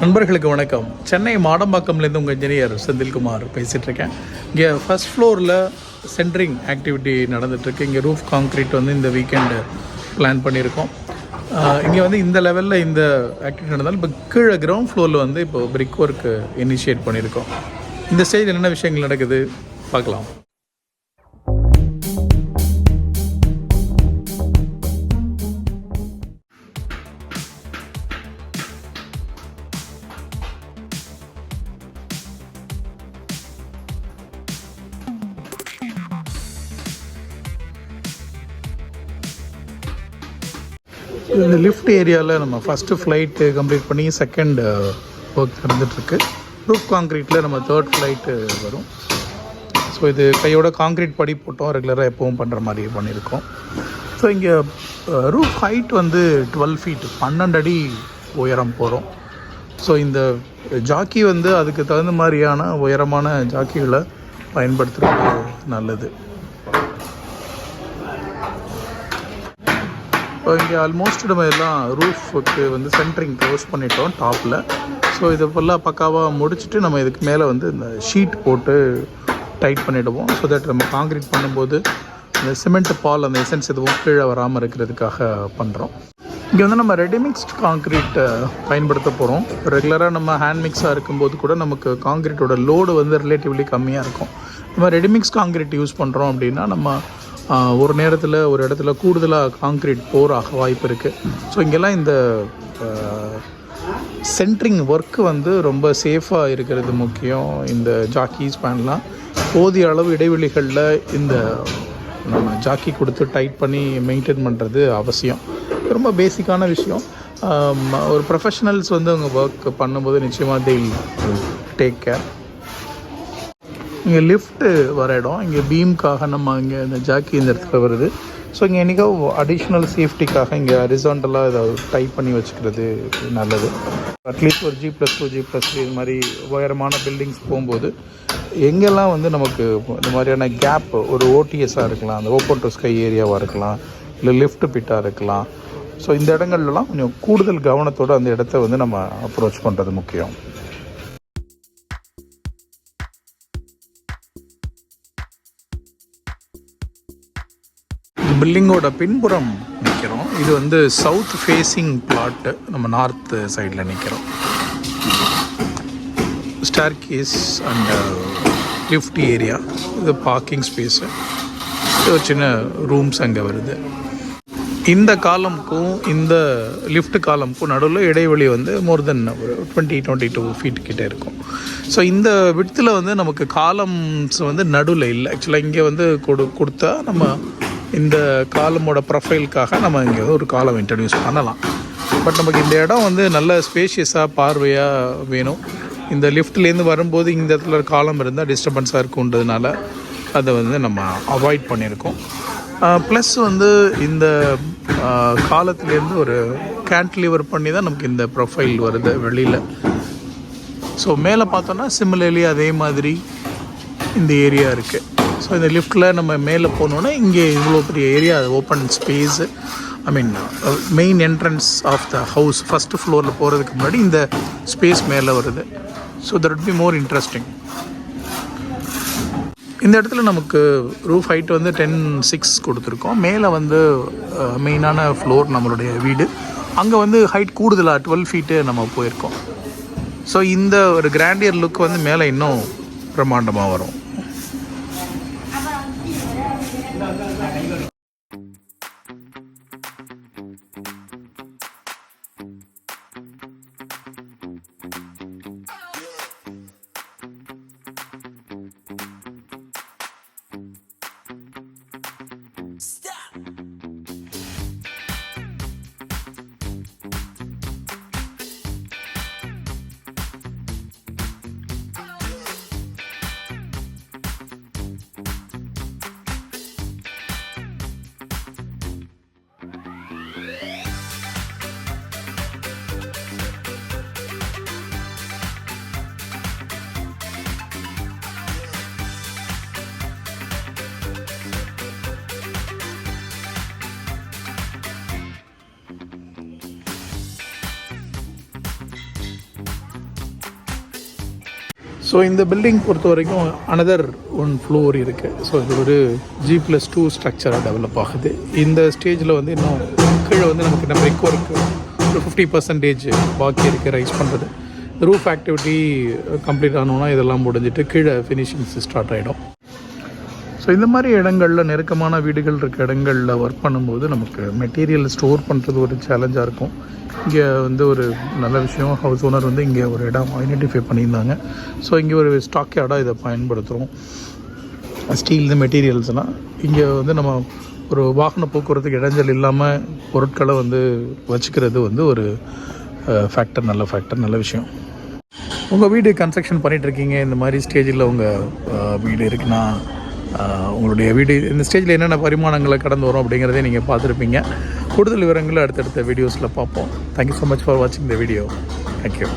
நண்பர்களுக்கு வணக்கம். சென்னை மாடம்பாக்கம்லேருந்து உங்கள் இன்ஜினியர் செந்தில்குமார் பேசிகிட்ருக்கேன் இங்கே ஃபஸ்ட் ஃப்ளோரில் சென்ட்ரிங் ஆக்டிவிட்டி நடந்துகிட்ருக்கு இங்கே ரூஃப் காங்க்ரீட் வந்து இந்த வீக்கெண்டு பிளான் பண்ணியிருக்கோம். இங்கே வந்து இந்த லெவலில் இந்த ஆக்டிவிட்டி நடந்தாலும் இப்போ கீழே கிரவுண்ட் ஃப்ளோரில் வந்து இப்போ பிரிக் ஒர்க்கு இனிஷியேட் பண்ணியிருக்கோம். இந்த ஸ்டேஜில் என்னென்ன விஷயங்கள் நடக்குது? பார்க்கலாம். இந்த லிஃப்ட் ஏரியாவில் நம்ம ஃபஸ்ட்டு ஃப்ளைட்டு கம்ப்ளீட் பண்ணி செகண்ட் ஒர்க் நடந்துகிட்ருக்கு ரூப் காங்க்ரீட்டில் நம்ம தேர்ட் ஃப்ளைட்டு வரும். ஸோ இது கையோட காங்க்ரீட் படி போட்டோம். ரெகுலராக எப்பவும் பண்ணுற மாதிரி பண்ணியிருக்கோம். ஸோ இங்கே ரூஃப் ஹைட் வந்து டுவெல் ஃபீட் பன்னெண்டு அடி உயரம் போகிறோம் ஸோ இந்த ஜாக்கி வந்து அதுக்கு தகுந்த மாதிரியான உயரமான ஜாக்கிகளை பயன்படுத்துகிறது நல்லது. இப்போ இங்கே ஆல்மோஸ்ட் நம்ம எல்லாம் ரூஃபுக்கு வந்து சென்ட்ரிங் க்ளோஸ் பண்ணிட்டோம் டாப்பில் ஸோ இதை ஃபுல்லாக பக்காவாக முடிச்சுட்டு நம்ம இதுக்கு மேலே வந்து இந்த ஷீட் போட்டு டைட் பண்ணிவிடுவோம் ஸோ தட் நம்ம காங்கிரீட் பண்ணும்போது இந்த சிமெண்ட் பால் அந்த எசன்ஸ் எதுவும் கீழே வராமல் இருக்கிறதுக்காக பண்ணுறோம் இங்கே வந்து நம்ம ரெடிமிக்ஸ்ட் காங்க்ரீட் பயன்படுத்த போகிறோம் ரெகுலராக நம்ம ஹேண்ட் மிக்ஸாக இருக்கும்போது கூட நமக்கு காங்க்ரீட்டோட லோடு வந்து ரிலேட்டிவ்லி கம்மியாக இருக்கும். நம்ம ரெடிமிக்ஸ் காங்க்ரீட் யூஸ் பண்ணுறோம் அப்படின்னா நம்ம ஒரு நேரத்தில் ஒரு இடத்துல கூடுதலாக காங்க்ரீட் போர் ஆக வாய்ப்பு இருக்குது ஸோ இங்கெல்லாம் இந்த சென்ட்ரிங் ஒர்க்கு வந்து ரொம்ப சேஃபாக இருக்கிறது முக்கியம். இந்த ஜாக்கி ஸ்பேன்லாம் போதிய அளவு இடைவெளிகளில் இந்த நம்ம ஜாக்கி கொடுத்து டைட் பண்ணி மெயின்டைன் பண்ணுறது அவசியம். ரொம்ப பேசிக்கான விஷயம். ஒரு ப்ரொஃபஷனல்ஸ் வந்து அவங்க ஒர்க் பண்ணும்போது நிச்சயமாக தே டேக் கேர் இங்கே லிஃப்ட்டு வர இடம். இங்கே பீம்காக நம்ம இங்கே இந்த ஜாக்கி இந்த இடத்துல வருது. ஸோ இங்கே என்றைக்கோ அடிஷ்னல் சேஃப்டிக்காக இங்கே ஹரிசாண்டலாக இதை டைப் பண்ணி வச்சுக்கிறது நல்லது. அட்லீஸ்ட் ஒரு G plus two G plus three இது மாதிரி உயரமான பில்டிங்ஸ் போகும்போது எங்கெல்லாம் வந்து நமக்கு இந்த மாதிரியான கேப் ஒரு ஓடிஎஸ்ஸாக இருக்கலாம் அந்த ஓப்பன் டு ஸ்கை ஏரியாவாக இருக்கலாம் இல்லை லிஃப்ட் பிட்டாக இருக்கலாம். ஸோ இந்த இடங்கள்லாம் கொஞ்சம் கூடுதல் கவனத்தோடு அந்த இடத்த வந்து நம்ம அப்ரோச் பண்ணுறது முக்கியம். பில்டிங்கோட பின்புறம் நிற்கிறோம் இது வந்து சவுத் ஃபேஸிங் பிளாட்டு நம்ம நார்த் சைடில் நிற்கிறோம் staircase and lift area இது பார்க்கிங் ஸ்பேஸு ஒரு சின்ன ரூம்ஸ் அங்கே வருது. இந்த காலமுக்கும் இந்த லிஃப்ட் காலமுக்கும் நடுவில் இடைவெளி வந்து மோர் தென் ஒரு டுவெண்ட்டி டுவெண்ட்டி டூ ஃபீட் கிட்டே இருக்கும். ஸோ இந்த விடத்தில் வந்து நமக்கு காலம்ஸ் வந்து நடுவில் இல்லை. ஆக்சுவலாக இங்கே வந்து கொடு கொடுத்தா நம்ம இந்த காலமோட ப்ரொஃபைலுக்காக நம்ம இங்கே ஒரு காலம் இன்ட்ரடியூஸ் பண்ணலாம். பட் நமக்கு இந்த இடம் வந்து நல்ல ஸ்பேஷியஸாக பார்வையாக வேணும். இந்த லிஃப்ட்லேருந்து வரும்போது இந்த இடத்துல ஒரு காலம் இருந்தால் டிஸ்டர்பன்ஸாக இருக்குன்றதுனால அதை வந்து நம்ம அவாய்ட் பண்ணியிருக்கோம். ப்ளஸ் வந்து இந்த காலத்துலேருந்து ஒரு கேன்டிலிவர் பண்ணி தான் நமக்கு இந்த ப்ரொஃபைல் வருது வெளியில். ஸோ மேலே பார்த்தோன்னா சிமிலர்லி அதே மாதிரி இந்த ஏரியா இருக்குது ஸோ இந்த லிஃப்ட்டில் நம்ம மேலே போனோன்னா இங்கே இவ்வளோ பெரிய area open space I mean main entrance of the house first ஃப்ளோரில் போகிறதுக்கு முன்னாடி இந்த ஸ்பேஸ் மேலே வருது. So that be more interesting இந்த இடத்துல நமக்கு ரூஃப் ஹைட் வந்து டென் சிக்ஸ் கொடுத்துருக்கோம். மேலே வந்து uh, மெயினான ஃப்ளோர் நம்மளுடைய வீடு. அங்கே வந்து ஹைட் கூடுதலாக டுவெல் ஃபீட்டு நம்ம போயிருக்கோம். ஸோ இந்த ஒரு கிராண்டியர் லுக் வந்து மேலே இன்னும் பிரம்மாண்டமாக வரும். 那那再来一个。ஸோ இந்த பில்டிங் பொறுத்த வரைக்கும் அனதர் ஒன் ஃப்ளோர் இருக்குது ஸோ இது ஒரு ஜி ப்ளஸ் டூ ஸ்ட்ரக்சராக டெவலப் ஆகுது. இந்த ஸ்டேஜில் வந்து இன்னும் கீழே வந்து நமக்கு நம்ம பிரிக் ஒர்க்கு ஒரு ஃபிஃப்டி பர்சன்டேஜ் பாக்கி இருக்குது ரைஸ் பண்ணுறது ரூஃப் ஆக்டிவிட்டி கம்ப்ளீட் ஆனோன்னா இதெல்லாம் முடிஞ்சிட்டு கீழே ஃபினிஷிங்ஸ் ஸ்டார்ட் ஆகிடும் ஸோ இந்த மாதிரி இடங்களில் நெருக்கமான வீடுகள் இருக்க இடங்களில் ஒர்க் பண்ணும்போது நமக்கு மெட்டீரியல் ஸ்டோர் பண்ணுறது ஒரு சேலஞ்சாக இருக்கும். இங்கே வந்து ஒரு நல்ல விஷயம். ஹவுஸ் ஓனர் வந்து இங்கே ஒரு இடம் ஐடென்டிஃபை பண்ணியிருந்தாங்க. ஸோ இங்கே ஒரு ஸ்டாக் யார்டாக இதை பயன்படுத்துகிறோம் ஸ்டீல் இந்த மெட்டீரியல்ஸ்லாம் இங்கே வந்து நம்ம ஒரு வாகன போக்குவரத்துக்கு இடைஞ்சல் இல்லாமல் பொருட்களை வந்து வச்சுக்கிறது வந்து ஒரு ஃபேக்டர் நல்ல ஃபேக்டர் நல்ல விஷயம். உங்கள் வீடு கன்ஸ்ட்ரக்ஷன் பண்ணிகிட்ருக்கீங்க இருக்கீங்க. இந்த மாதிரி ஸ்டேஜில் உங்கள் வீடு இருக்குன்னா உங்களுடைய வீடு இந்த ஸ்டேஜில் என்னென்ன பரிமாணங்களை கடந்து வரும் அப்படிங்கிறதே நீங்கள் பார்த்துருப்பீங்க. கூடுதல் விவரங்களை அடுத்தடுத்த வீடியோஸில் பார்ப்போம். தேங்க்யூ ஸோ மச் ஃபார் வாட்சிங் த வீடியோ தேங்க்யூ